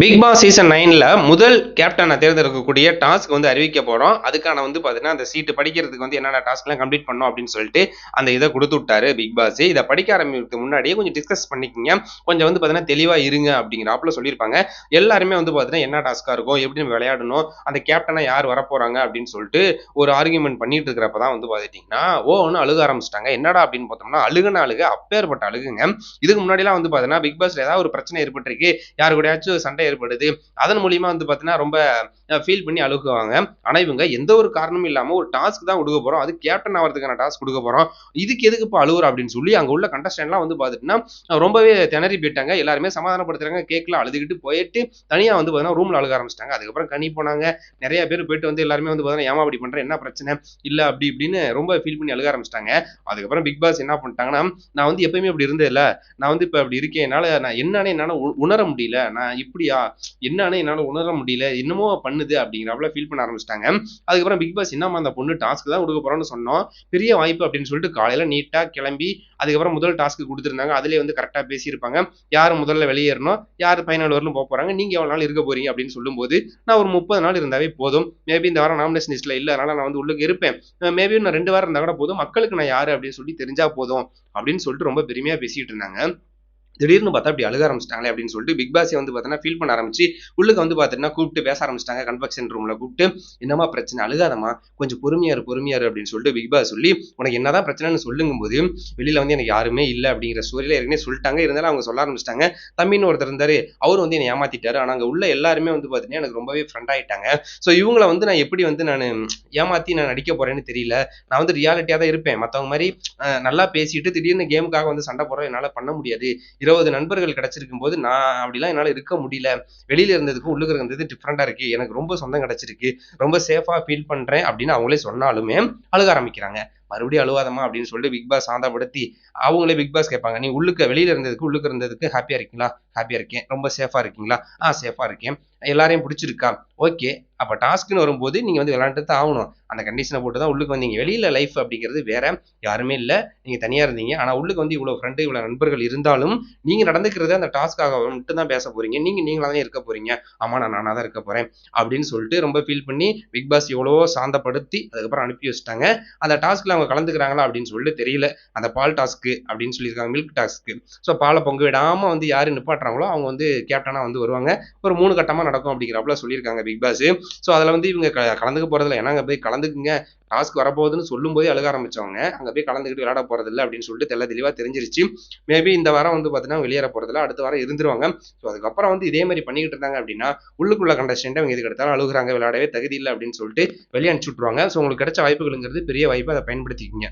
Big Boss season நைனில் முதல் கேப்டனை தேர்ந்தெடுக்கக்கூடிய டாஸ்க் வந்து அறிவிக்க போகிறோம் அதுக்கான வந்து பார்த்தீங்கன்னா அந்த சீட்டு படிக்கிறதுக்கு வந்து என்னென்ன டாஸ்க்லாம் கம்ப்ளீட் பண்ணோம் அப்படின்னு சொல்லிட்டு அந்த இதை கொடுத்து விட்டாரு பிக் பாஸ் இதை படிக்க ஆரம்பிக்கிறதுக்கு முன்னாடியே கொஞ்சம் டிஸ்கஸ் பண்ணிக்கிங்க. கொஞ்சம் வந்து பார்த்தீங்கன்னா தெளிவாக இருங்க அப்படிங்கிறாப்புல சொல்லியிருப்பாங்க. எல்லாருமே வந்து பார்த்தீங்கன்னா என்ன டாஸ்க்காக இருக்கும் எப்படி நம்ம விளையாடணும் அந்த கேப்டனாக யார் வரப்போகிறாங்க அப்படின்னு சொல்லிட்டு ஒரு ஆர்குமெண்ட் பண்ணிட்டு இருக்கிறப்ப தான் வந்து பார்த்துட்டிங்கன்னா ஓ ஒன்று அழுக ஆரம்பிச்சிட்டாங்க. என்னடா அப்படின்னு பார்த்தோம்னா அழுகுன அழுக அப்பேற்பட்ட அழுகுங்க. இதுக்கு முன்னாடிலாம் வந்து பார்த்தீங்கன்னா பிக் பாஸில் ஏதாவது ஒரு பிரச்சனை ஏற்பட்டிருக்கு. யாரு கூடயாச்சும் சண்டை ஏற்படுது. அதன் மூலியமா வந்து பார்த்தீங்கன்னா ரொம்ப ஃபீல் பண்ணி அழுகுவாங்க. ஆனா இவங்க எந்த ஒரு காரணமும் இல்லாம ஒரு டாஸ்க் தான் கொடுக்க போறோம். அது கேப்டன் ஆகிறதுக்கான டாஸ்க் கொடுக்க போறோம். இதுக்கு எதுக்கு இப்போ அழுகுற அப்படின்னு சொல்லி அங்க உள்ள கண்டஸ்டன்ட்லாம் வந்து பார்த்துட்டுனா ரொம்பவே திணறி போயிட்டாங்க. எல்லாருமே சமாதானப்படுத்துறாங்க. கேக்லாம் அழுதுகிட்டு போயிட்டு தனியா வந்து பார்த்தீங்கன்னா ரூம்ல அழுக ஆரம்பிச்சிட்டாங்க. அதுக்கப்புறம் கனி போனாங்க. நிறைய பேர் போயிட்டு வந்து எல்லாருமே வந்து பார்த்தீங்கன்னா ஏமா அப்படி பண்றேன் என்ன பிரச்சனை? இல்ல அப்படி இப்படின்னு ரொம்ப ஃபீல் பண்ணி அழுக ஆரம்பிச்சிட்டாங்க. அதுக்கப்புறம் பிக் பாஸ் என்ன பண்ணிட்டாங்கன்னா நான் வந்து எப்பயுமே அப்படி இருந்ததில்ல நான் வந்து இப்போ அப்படி இருக்கேன். என்னால நான் என்னன்னு என்னால உணர முடியல. நான் இப்படியா என்னன்னு என்னால் உணர முடியல என்னமோ பண்ணுது அப்படிங்கிறப்பல ஃபீல் பண்ண ஆரம்பிச்சிட்டாங்க. அதுக்கப்புறம் பிக் பாஸ் என்னம்மா அந்த பொண்ணு டாஸ்க் தான் கொடுக்க போறோம்னு சொன்னோம். பெரிய வாய்ப்பு அப்படின்னு சொல்லிட்டு காலையில நீட்டாக கிளம்பி அதுக்கப்புறம் முதல் டாஸ்க் கொடுத்துருந்தாங்க. அதுலேயே வந்து கரெக்டாக பேசியிருப்பாங்க. யார் முதல்ல வெளியேறணும்? யார் ஃபைனல் வரலும் போக போறாங்க? நீங்க எவ்வளோ நாள் இருக்க போறீங்க? அப்படின்னு சொல்லும்போது நான் ஒரு முப்பது நாள் இருந்தாவே போதும். மேபி இந்த வாரம் நாமினேஷன் லிஸ்ட்ல இல்லை. அதனால் நான் வந்து உள்ளுக்கு இருப்பேன். மேபி நான் ரெண்டு வாரம் இருந்தா கூட போதும். மக்களுக்கு நான் யாரு? அப்படின்னு சொல்லி தெரிஞ்சா போதும். அப்படின்னு சொல்லிட்டு ரொம்ப பெருமையா பேசிட்டு இருந்தாங்க. திடீர்னு பார்த்தா அப்படி அழுக ஆரம்பிச்சிட்டாங்களே அப்படின்னு சொல்லிட்டு பிக் பாஸே வந்து பார்த்தீங்கன்னா ஃபீல் பண்ண ஆரம்பிச்சு உள்ளுக்கு வந்து பார்த்தீங்கன்னா கூப்பிட்டு பேச ஆரம்பிச்சிட்டாங்க கன்ஃபெக்ஷன் ரூம்ல கூப்பிட்டு என்னமா பிரச்சனை? அழுகாதமா கொஞ்சம் பொறுமையார் பொறுமையார் அப்படின்னு சொல்லிட்டு பிக் பாஸ் சொல்லி உனக்கு என்னதான் பிரச்சனைன்னு சொல்லுங்கும் போது வெளியில வந்து எனக்கு யாருமே இல்லை அப்படிங்கிற சூரியல ஏற்கனவே சொல்லிட்டாங்க. இருந்தாலும் அவங்க சொல்ல ஆரம்பிச்சிட்டாங்க. தம்பின்னு ஒருத்தர் இருந்தாரு. அவர் வந்து என்னை ஏமாத்திட்டாரு. ஆனா அங்க உள்ள எல்லாருமே வந்து பார்த்தீங்கன்னா எனக்கு ரொம்பவே ஃப்ரெண்ட் ஆயிட்டாங்க. ஸோ இவங்கள வந்து நான் எப்படி வந்து நான் ஏமாத்தி நான் நடிக்க போறேன்னு தெரியல. நான் வந்து ரியாலிட்டியா தான் இருப்பேன். மற்றவங்க மாதிரி நல்லா பேசிட்டு திடீர்னு கேமுக்காக வந்து சண்டை போடுறோம் என்னால பண்ண முடியாது. இருபது நண்பர்கள் கிடைச்சிருக்கும் போது நான் அப்படிலாம் என்னால் இருக்க முடியல. வெளியில இருந்ததுக்கும் உள்ளுக்கு இருந்தது டிஃப்ரெண்டா இருக்கு. எனக்கு ரொம்ப சொந்தம் கிடைச்சிருக்கு. ரொம்ப சேஃபா ஃபீல் பண்றேன் அப்படின்னு அவங்களே சொன்னாலுமே அழுக ஆரம்பிக்கிறாங்க. மறுபடியும் அழுவாதமா அப்படின்னு சொல்லிட்டு பிக் பாஸ் சாந்தப்படுத்தி அவங்களே பிக் பாஸ் கேட்பாங்க. நீ உள்ளுக்க வெளியில இருந்ததுக்கு உள்ளுக்கு இருந்ததுக்கு ஹாப்பியா இருக்கீங்களா? ஹாப்பியா இருக்கேன். ரொம்ப சேஃபா இருக்கீங்களா? ஆ சேஃபா இருக்கேன். எல்லாரையும் பிடிச்சிருக்கா? ஓகே அப்ப டாஸ்க்னு வரும்போது நீங்க வந்து விளையாண்டு தான் ஆகணும். அந்த கண்டிஷனை போட்டு தான் உள்ளுக்கு வந்தீங்க. வெளியில லைஃப் அப்படிங்கிறது வேற. யாருமே இல்லை. நீங்க தனியா இருந்தீங்க. ஆனா உள்ளுக்கு வந்து இவ்வளவு ஃப்ரெண்டு இவ்வளவு நண்பர்கள் இருந்தாலும் நீங்க நடந்துக்கிறது அந்த டாஸ்க்காக மட்டும் தான் பேச போறீங்க. நீங்க நீங்களா தான் இருக்க போறீங்க. ஆமா நான் நானா தான் இருக்க போறேன் அப்படின்னு சொல்லிட்டு ரொம்ப ஃபீல் பண்ணி பிக் பாஸ் எவ்வளவோ சாந்தப்படுத்தி அதுக்கப்புறம் அனுப்பி வச்சுட்டாங்க. அந்த டாஸ்க்ல அவங்க கலந்துக்கிறாங்களா அப்படின்னு சொல்லிட்டு தெரியல. அந்த பால் டாஸ்க்கு அப்படின்னு சொல்லியிருக்காங்க மில்க் டாஸ்க்கு. ஸோ பாலை பொங்க விடாம வந்து யாரு நிப்பாட்டுறாங்களோ அவங்க வந்து கேப்டனா வந்து வருவாங்க. ஒரு மூணு கட்டமா நடக்கும் அப்படிங்கிறப்பல சொல்லியிருக்காங்க பிக் பாஸ். ஸோ அதுல வந்து இவங்க கலந்துக்க போறதில்ல. ஏன்னா அங்க போய் கலந்துக்குங்க. டாஸ்க் வரப்போகுதுன்னு சொல்லும் போதே அழுக ஆரம்பிச்சவங்க அங்கே போய் கலந்துக்கிட்டு விளையாட போறதில்ல அப்படின்னு சொல்லிட்டு தெள்ள தெளிவா தெரிஞ்சிருச்சு. மேபி இந்த வாரம் வந்து பார்த்தீங்கன்னா வெளியேற போறதில்ல அடுத்த வாரம் இருந்துருவாங்க. ஸோ அதுக்கப்புறம் வந்து இதே மாதிரி பண்ணிக்கிட்டு இருந்தாங்க அப்படின்னா உள்ளுக்குள்ள கண்டஸ்டன்ட் அவங்க இதுக்கு எடுத்தாலும் அழுகுறாங்க விளையாடவே தகுதி இல்லை அப்படின்னு சொல்லிட்டு வெளியே அனுப்பிச்சு விட்ருவாங்க ஸோ உங்களுக்கு கிடைச்ச வாய்ப்புகள்ங்கிறது பெரிய வாய்ப்பு அதை பயன்படுத்திக்கிங்க.